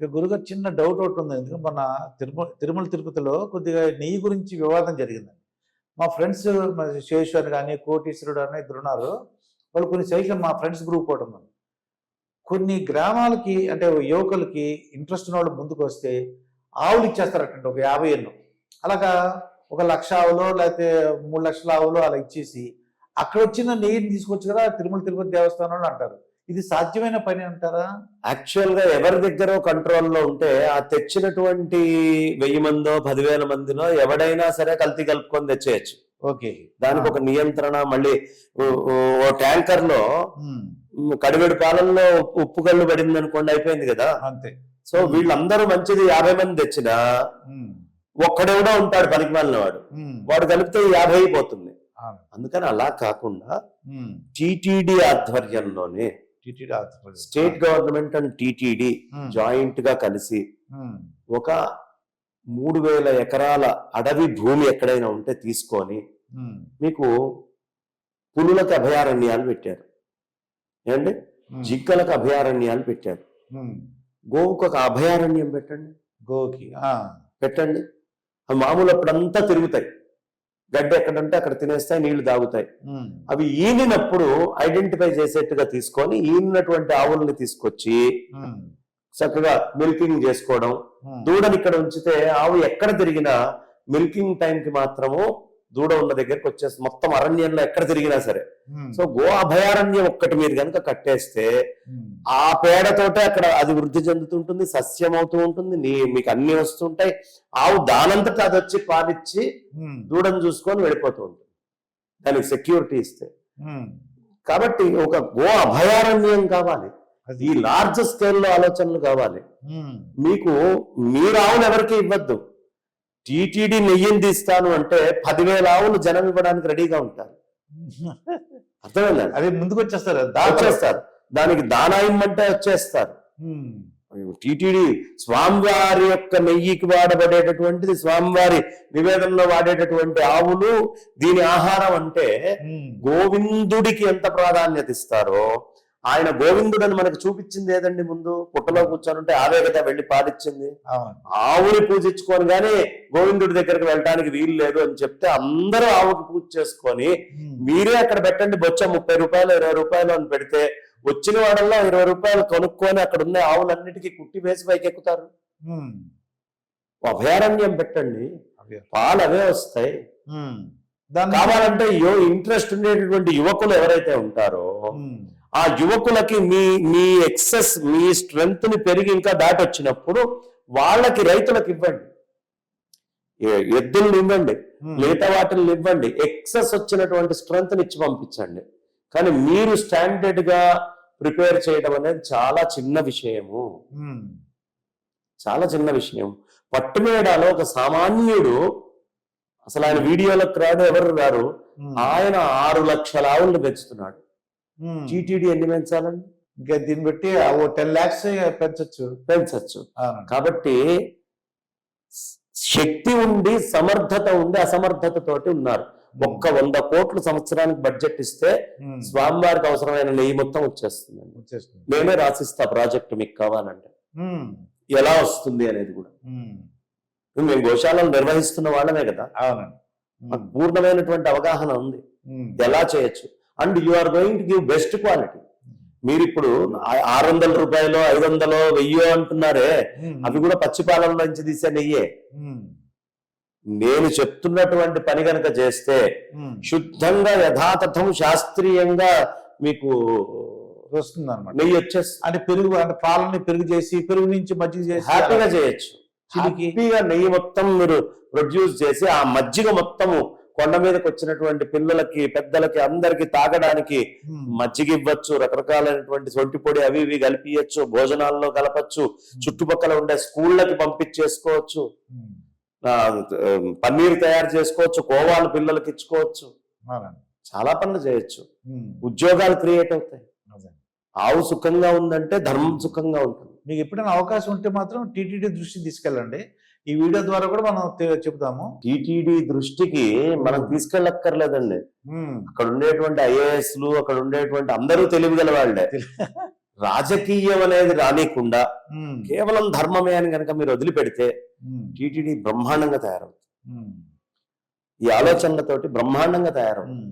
ఇక గురుగారు చిన్న డౌట్ ఒకటి ఉంది. ఎందుకంటే మన తిరుమల తిరుమల తిరుపతిలో కొద్దిగా నెయ్యి గురించి వివాదం జరిగిందండి మా ఫ్రెండ్స్ శేషు కానీ కోటీశ్వరుడు అని ఇద్దరు ఉన్నారు. వాళ్ళు కొన్ని సైకిల్ మా ఫ్రెండ్స్ గ్రూప్ ఒకటి ఉంది కొన్ని గ్రామాలకి అంటే యువకులకి ఇంట్రెస్ట్ ఉన్న వాళ్ళు ముందుకు వస్తే ఆవులు ఇచ్చేస్తారటండి ఒక యాభై ఎన్నో అలాగా ఒక లక్ష ఆవులు లేకపోతే మూడు లక్షల ఆవులు అలా ఇచ్చేసి అక్కడ వచ్చిన నెయ్యిని తీసుకొచ్చి కదా తిరుమల తిరుపతి దేవస్థానం అంటారు. ఇది సాధ్యమైన పని అంటారా? యాక్చువల్గా ఎవరి దగ్గర కంట్రోల్లో ఉంటే ఆ తెచ్చినటువంటి వెయ్యి మందో పదివేల మందిలో ఎవడైనా సరే కల్తీ కలుపుకొని తెచ్చేయచ్చు. ఓకే. దానికి ఒక నియంత్రణ మళ్ళీ ఓ- ట్యాంకర్లో కడివెడు పాలల్లో ఉప్పు- కళ్ళు పడింది అనుకోండి అయిపోయింది కదా. అంతే. సో వీళ్ళందరూ మంచిది యాభై మంది తెచ్చినా ఒక్కడెవడో ఉంటాడు పనికి మాలిన వాడు. వాడు కలిపితే యాభై అయిపోతుంది. అందుకని అలా కాకుండా టిటిడి ఆధ్వర్యంలోనే. State government and TTD um, జాయింట్గా కలిసి ఉమ్, ఒక మూడు వేల ఎకరాల అడవి భూమి ఎక్కడైనా ఉంటే తీసుకొని ఉమ్, మీకు పులులకు అభయారణ్యాలు పెట్టారు. ఏంటి ఉమ్, జింకలకు అభయారణ్యాలు పెట్టారు. గోవుకు ఒక అభయారణ్యం పెట్టండి. గోకి ఆ, పెట్టండి. మామూలు అప్పుడంతా తిరుగుతాయి. గడ్డి ఎక్కడంటే అక్కడ తినేస్తాయి నీళ్ళు తాగుతాయి. అవి ఈనినప్పుడు ఐడెంటిఫై చేసేట్టుగా తీసుకొని ఈనినటువంటి ఆవుల్ని తీసుకొచ్చి చక్కగా మిల్కింగ్ చేసుకోవడం. దూడని ఇక్కడ ఉంచితే ఆవు ఎక్కడ తిరిగినా మిల్కింగ్ టైంకి మాత్రము దూడ ఉన్న దగ్గరికి వచ్చేస్తుంది మొత్తం అరణ్యంలో ఎక్కడ తిరిగినా సరే. సో గో అభయారణ్యం ఒక్కటి మీరు కనుక కట్టేస్తే ఆ పేడతోటే అక్కడ అది వృద్ధి చెందుతుంటుంది సస్యం అవుతూ ఉంటుంది నీ మీకు అన్ని వస్తుంటాయి. ఆవు దానంతటా అది వచ్చి పాలిచ్చి దూడను చూసుకొని వెళ్ళిపోతూ ఉంటుంది. దానికి సెక్యూరిటీ ఇస్తే. కాబట్టి ఒక గో అభయారణ్యం కావాలి. ఈ లార్జ్ స్కేల్లో ఆలోచనలు కావాలి. మీకు మీరు ఆవులు ఎవరికి ఇవ్వద్దు. టీటీడీ నెయ్యిని తీస్తాను అంటే పదివేల ఆవులు జనం ఇవ్వడానికి రెడీగా ఉంటారు. అర్థమైందండి? అది ముందుకు వచ్చేస్తారు. దాచేస్తారు వచ్చేస్తారు. దానికి దానా ఇమ్మంటే వచ్చేస్తారు. టీటీడీ స్వామివారి యొక్క నెయ్యికి వాడబడేటటువంటిది స్వామివారి నివేదనలో వాడేటటువంటి ఆవులు దీని ఆహారం అంటే గోవిందుడికి ఎంత ప్రాధాన్యత ఇస్తారో ఆయన గోవిందుడని మనకు చూపించింది ఏదండి ముందు? పుట్టలో కూర్చొని ఆవే కదా వెళ్ళి పాలిచ్చింది. ఆవుని పూజించుకొని కానీ గోవిందుడి దగ్గరికి వెళ్ళడానికి వీలు లేదు అని చెప్తే అందరూ ఆవుకి పూజ చేసుకొని మీరే అక్కడ పెట్టండి బొచ్చ ముప్పై రూపాయలు ఇరవై రూపాయలు అని పెడితే వచ్చిన వాళ్ళల్లో ఇరవై రూపాయలు కొనుక్కొని అక్కడ ఉన్న ఆవులన్నిటికీ కుట్టి వేసి పైకి ఎక్కుతారు ఉమ్, అభయారణ్యం పెట్టండి. అవే. పాలు అవే వస్తాయి. కావాలంటే యో ఇంట్రెస్ట్ ఉండేటటువంటి యువకులు ఎవరైతే ఉంటారో ఆ యువకులకి మీ మీ ఎక్సెస్ మీ స్ట్రెంగ్త్ని పెరిగి ఇంకా దాటి వచ్చినప్పుడు వాళ్ళకి రైతులకు ఇవ్వండి. ఎద్దుల్ని ఇవ్వండి మిగతా వాటిని ఇవ్వండి ఎక్సెస్ వచ్చినటువంటి స్ట్రెంగ్త్ ఇచ్చి పంపించండి. కానీ మీరు స్టాండర్డ్గా ప్రిపేర్ చేయడం అనేది చాలా చిన్న విషయము. చాలా చిన్న విషయం. పట్టుమేడాలో ఒక సామాన్యుడు అసలు ఆయన వీడియోలకు రాడు ఎవరు రారు ఆయన ఆరు లక్షల ఆవులను పెంచుతున్నాడు. టీటీడీ ఎన్ని పెంచాలండి ఇంకా దీన్ని బట్టి ఓ టెన్ లాక్స్ పెంచొచ్చు. పెంచచ్చు. కాబట్టి శక్తి ఉండి సమర్థత ఉండి అసమర్థత తోటి ఉన్నారు ఒక్క వంద కోట్ల సంవత్సరానికి బడ్జెట్ ఇస్తే ఉమ్, స్వామివారికి అవసరమైన నెయ్యి మొత్తం వచ్చేస్తుంది. నేనే రాసిస్తా ప్రాజెక్ట్ మీకు కావాలంటే. ఎలా వస్తుంది అనేది కూడా. మేము గోశాలను నిర్వహిస్తున్న వాళ్ళమే కదా. పూర్ణమైనటువంటి అవగాహన ఉంది. ఎలా చేయొచ్చు? And you are going to give best quality మీరు ఇప్పుడు ఆరు వందల రూపాయలు ఐదు వందలు వెయ్యో అంటున్నారే. ఉమ్, అవి కూడా పచ్చిపాలన నుంచి తీసే నెయ్యే. ఉమ్, నేను చెప్తున్నటువంటి పని కనుక చేస్తే ఉమ్, శుద్ధంగా యథాతథం శాస్త్రీయంగా మీకు వస్తుంది అనమాట నెయ్యి వచ్చేస్తుంది అంటే పెరుగు అంటే పాలని పెరుగు చేసి పెరుగు నుంచి మజ్జిగ చేసి హ్యాపీగా చేయొచ్చు. హ్యాపీగా నెయ్యి మొత్తం మీరు ప్రొడ్యూస్ చేసి ఆ మజ్జిగ మొత్తము కొండ మీదకి వచ్చినటువంటి పిల్లలకి పెద్దలకి అందరికి తాగడానికి మజ్జిగ ఇవ్వచ్చు రకరకాలైనటువంటి సొంటి పొడి అవి ఇవి కలిపియచ్చు భోజనాల్లో కలపచ్చు చుట్టుపక్కల ఉండే స్కూళ్ళకి పంపించేసుకోవచ్చు పన్నీర్ తయారు చేసుకోవచ్చు కోవాలు పిల్లలకి ఇచ్చుకోవచ్చు. చాలా పనులు చేయొచ్చు. ఉద్యోగాలు క్రియేట్ అవుతాయి. ఆవు సుఖంగా ఉందంటే ధర్మం సుఖంగా ఉంటుంది. మీకు ఎప్పుడైనా అవకాశం ఉంటే మాత్రం టీటీడీ దృష్టికి తీసుకెళ్ళండి. ఈ వీడియో ద్వారా కూడా మనం చెప్తాము టీటీడీ దృష్టికి మనం తీసుకెళ్ళక్కర్లేదండి. అక్కడ ఉండేటువంటి ఐఏఎస్లు అక్కడ ఉండేటువంటి అందరూ తెలివిగల వాళ్ళే రాజకీయం అనేది రానికుండా ఉమ్, కేవలం ధర్మమే అని కనుక మీరు వదిలిపెడితే టీటీడీ బ్రహ్మాండంగా తయారవుతుంది. ఈ ఆలోచనలతోటి బ్రహ్మాండంగా తయారవుతుంది.